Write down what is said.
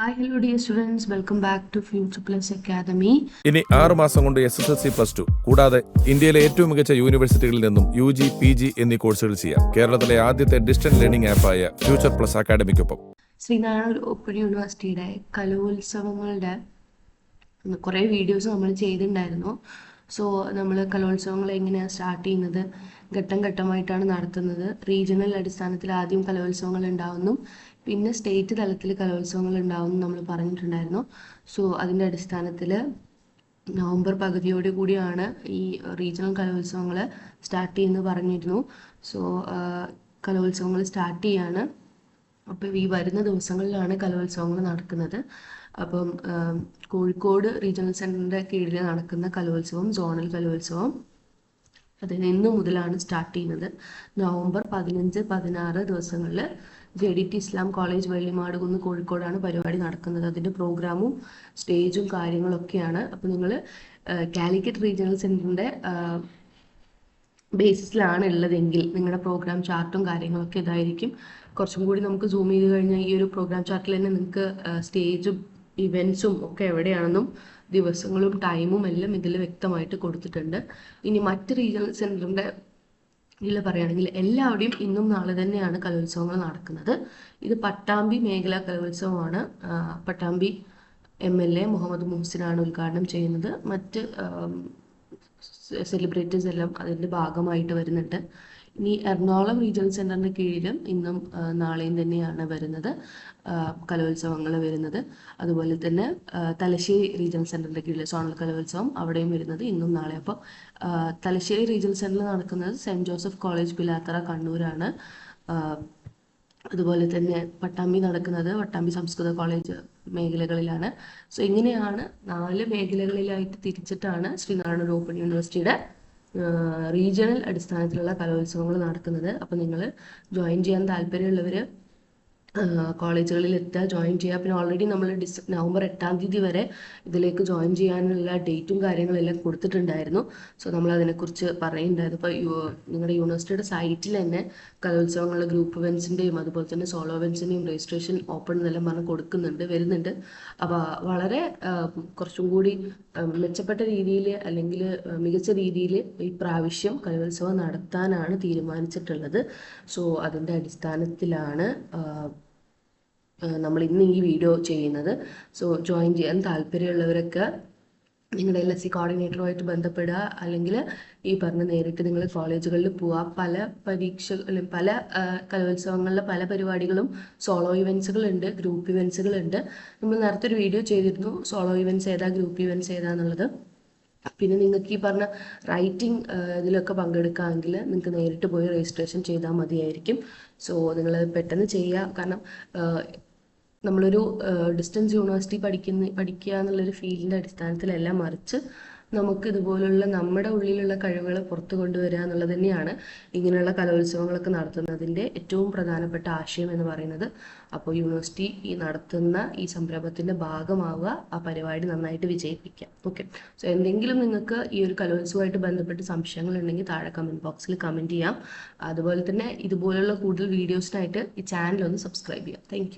Hi hello dear students welcome back to future plus academy ഇനി ആറ് മാസം കൊണ്ട് S S L C plus two കൂടാതെ ഇന്ത്യയിലെ ഏറ്റവും മികച്ച യൂണിവേഴ്സിറ്റികളിൽ നിന്നും യു ജി പി ജി എന്നീ കോഴ്സുകൾ ചെയ്യാം. കേരളത്തിലെ ആദ്യത്തെ ഡിസ്റ്റന്റ് ലേണിംഗ് ആപ്പായ ഫ്യൂച്ചർ പ്ലസ് അക്കാഡമിക്കൊപ്പം ശ്രീനാരായണ ഓപ്പൺ യൂണിവേഴ്സിറ്റിയുടെ കലോത്സവങ്ങളുടെ കുറേ വീഡിയോസ് നമ്മൾ ചെയ്തിട്ടുണ്ടായിരുന്നു. സോ നമ്മൾ കലോത്സവങ്ങൾ എങ്ങനെയാണ് സ്റ്റാർട്ട് ചെയ്യുന്നത്? ഘട്ടം ഘട്ടമായിട്ടാണ് നടത്തുന്നത്. റീജിയണൽ അടിസ്ഥാനത്തിൽ ആദ്യം കലോത്സവങ്ങൾ ഉണ്ടാവുന്നു. പിന്നെ സ്റ്റേറ്റ് തലത്തിൽ കലോത്സവങ്ങൾ ഉണ്ടാവും നമ്മൾ പറഞ്ഞിട്ടുണ്ടായിരുന്നു. സോ അതിന്റെ അടിസ്ഥാനത്തിൽ നവംബർ പകുതിയോട് കൂടിയാണ് ഈ റീജിയണൽ കലോത്സവങ്ങൾ സ്റ്റാർട്ട് ചെയ്യുന്നത് പറഞ്ഞിരുന്നു. സോ കലോത്സവങ്ങൾ സ്റ്റാർട്ട് ചെയ്യാണ്. അപ്പോൾ ഈ വരുന്ന ദിവസങ്ങളിലാണ് കലോത്സവങ്ങൾ നടക്കുന്നത്. അപ്പം കോഴിക്കോട് റീജിയണൽ സെന്ററിന്റെ കീഴിൽ നടക്കുന്ന കലോത്സവം സോണൽ കലോത്സവം അതിൽ ഇന്ന് മുതലാണ് സ്റ്റാർട്ട് ചെയ്യുന്നത്. നവംബർ പതിനഞ്ച് പതിനാറ് ദിവസങ്ങളിൽ J D T Islam college Vellimadukunnu കോഴിക്കോടാണ് പരിപാടി നടക്കുന്നത്. അതിന്റെ പ്രോഗ്രാമും സ്റ്റേജും കാര്യങ്ങളൊക്കെയാണ്. അപ്പോൾ നിങ്ങൾ കാലിക്കറ്റ് റീജിയണൽ സെന്ററിന്റെ ബേസിസിലാണ് ഉള്ളതെങ്കിൽ നിങ്ങളുടെ പ്രോഗ്രാം ചാർട്ടും കാര്യങ്ങളൊക്കെ ഇതായിരിക്കും. കുറച്ചും കൂടി നമുക്ക് സൂം ചെയ്ത് കഴിഞ്ഞാൽ ഈ ഒരു പ്രോഗ്രാം ചാർട്ടിൽ തന്നെ നിങ്ങൾക്ക് സ്റ്റേജും ഇവൻസും ഒക്കെ എവിടെയാണെന്നും ദിവസങ്ങളും ടൈമും എല്ലാം ഇതിൽ വ്യക്തമായിട്ട് കൊടുത്തിട്ടുണ്ട്. ഇനി മറ്റ് റീജിയണൽ സെന്ററിന്റെ ഇതിൽ പറയുകയാണെങ്കിൽ എല്ലാവിടെയും ഇന്നും നാളെ തന്നെയാണ് കലോത്സവങ്ങൾ നടക്കുന്നത്. ഇത് പട്ടാമ്പി മേഖലാ കലോത്സവമാണ്. Pattambi M L A Muhammad മുഹസിനാണ് ഉദ്ഘാടനം ചെയ്യുന്നത്. മറ്റ് സെലിബ്രിറ്റീസ് എല്ലാം അതിന്റെ ഭാഗമായിട്ട് വരുന്നുണ്ട്. ഇനി എറണാകുളം റീജിയണൽ സെന്ററിന്റെ കീഴിലും ഇന്നും നാളെയും തന്നെയാണ് വരുന്നത്. കലോത്സവങ്ങൾ വരുന്നത്. അതുപോലെ തന്നെ തലശ്ശേരി റീജിയണൽ സെന്ററിന്റെ കീഴിൽ സോണൽ കലോത്സവം അവിടെയും വരുന്നത് ഇന്നും നാളെ അപ്പോൾ തലശ്ശേരി റീജിയണൽ സെന്ററിൽ നടക്കുന്നത് സെന്റ് ജോസഫ് കോളേജ് പിലാത്തറ കണ്ണൂരാണ്. അതുപോലെ തന്നെ പട്ടാമ്പി നടക്കുന്നത് പട്ടാമ്പി സംസ്കൃത കോളേജ് മേഖലകളിലാണ്. സോ ഇങ്ങനെയാണ് നാല് മേഖലകളിലായിട്ട് തിരിച്ചിട്ടാണ് ശ്രീനാരായണ ഓപ്പൺ യൂണിവേഴ്സിറ്റിയുടെ റീജിയണൽ അടിസ്ഥാനത്തിലുള്ള കലോത്സവങ്ങൾ നടക്കുന്നത് അപ്പോൾ നിങ്ങൾ ജോയിൻ ചെയ്യാൻ താല്പര്യമുള്ളവർ കോളേജുകളിൽ എത്തുക ജോയിൻ ചെയ്യുക. പിന്നെ ഓൾറെഡി നമ്മൾ ഡിസ് നവംബർ എട്ടാം തീയതി വരെ ഇതിലേക്ക് ജോയിൻ ചെയ്യാനുള്ള ഡേറ്റും കാര്യങ്ങളെല്ലാം കൊടുത്തിട്ടുണ്ടായിരുന്നു. സോ നമ്മൾ അതിനെക്കുറിച്ച് പറയുന്നുണ്ടായിരുന്നു. ഇപ്പോൾ നിങ്ങളുടെ യൂണിവേഴ്സിറ്റിയുടെ സൈറ്റിൽ തന്നെ കലോത്സവങ്ങളുടെ ഗ്രൂപ്പ് ഇവൻസിന്റെയും അതുപോലെ തന്നെ സോളോ ഇവൻസിന്റെയും രജിസ്ട്രേഷൻ ഓപ്പൺ എന്നെല്ലാം പറഞ്ഞ് കൊടുക്കുന്നുണ്ട് വരുന്നുണ്ട്. അപ്പോൾ വളരെ കുറച്ചും കൂടി മെച്ചപ്പെട്ട രീതിയിൽ അല്ലെങ്കിൽ മികച്ച രീതിയിൽ ഈ പ്രാവശ്യം കലോത്സവം നടത്താനാണ് തീരുമാനിച്ചിട്ടുള്ളത്. സോ അതിന്റെ അടിസ്ഥാനത്തിലാണ് നമ്മൾ ഇന്ന് ഈ വീഡിയോ ചെയ്യുന്നത്. സോ ജോയിൻ ചെയ്യാൻ താല്പര്യമുള്ളവരൊക്കെ നിങ്ങളുടെ എൽ എസ് സി കോർഡിനേറ്ററുമായിട്ട് ബന്ധപ്പെടുക. അല്ലെങ്കിൽ ഈ പറഞ്ഞ നേരിട്ട് നിങ്ങൾ കോളേജുകളിൽ പോവുക. പല പരീക്ഷ പല കലോത്സവങ്ങളിലെ പല പരിപാടികളും സോളോ ഇവൻസുകളുണ്ട് ഗ്രൂപ്പ് ഇവൻസുകളുണ്ട് നമ്മൾ നേരത്തെ ഒരു വീഡിയോ ചെയ്തിരുന്നു. സോളോ ഇവൻസ് ഏതാ ഗ്രൂപ്പ് ഇവൻസ് ഏതാന്നുള്ളത് പിന്നെ നിങ്ങൾക്ക് ഈ പറഞ്ഞ റൈറ്റിംഗ് ഇതിലൊക്കെ പങ്കെടുക്കുകയാണെങ്കിൽ നിങ്ങൾക്ക് നേരിട്ട് പോയി രജിസ്ട്രേഷൻ ചെയ്താൽ മതിയായിരിക്കും. സോ നിങ്ങൾ പെട്ടെന്ന് ചെയ്യുക. കാരണം നമ്മളൊരു ഡിസ്റ്റൻസ് യൂണിവേഴ്സിറ്റി പഠിക്കുന്ന പഠിക്കുക എന്നുള്ളൊരു ഫീൽഡിന്റെ അടിസ്ഥാനത്തിലല്ല മറിച്ച് നമുക്ക് ഇതുപോലുള്ള നമ്മുടെ ഉള്ളിലുള്ള കഴിവുകൾ പുറത്തു കൊണ്ടുവരിക എന്നുള്ളത് തന്നെയാണ് ഇങ്ങനെയുള്ള കലോത്സവങ്ങളൊക്കെ നടത്തുന്നതിന്റെ ഏറ്റവും പ്രധാനപ്പെട്ട ആശയം എന്ന് പറയുന്നത്. അപ്പോൾ യൂണിവേഴ്സിറ്റി ഈ നടത്തുന്ന ഈ സംരംഭത്തിന്റെ ഭാഗമാവുക ആ പരിപാടി നന്നായിട്ട് വിജയിപ്പിക്കാം ഓക്കെ. സോ എന്തെങ്കിലും നിങ്ങൾക്ക് ഈ ഒരു കലോത്സവമായിട്ട് ബന്ധപ്പെട്ട് സംശയങ്ങൾ ഉണ്ടെങ്കിൽ താഴെ കമന്റ് ബോക്സിൽ കമന്റ് ചെയ്യാം. അതുപോലെ തന്നെ ഇതുപോലുള്ള കൂടുതൽ വീഡിയോസിനായിട്ട് ഈ ചാനൽ ഒന്ന് സബ്സ്ക്രൈബ് ചെയ്യാം. താങ്ക്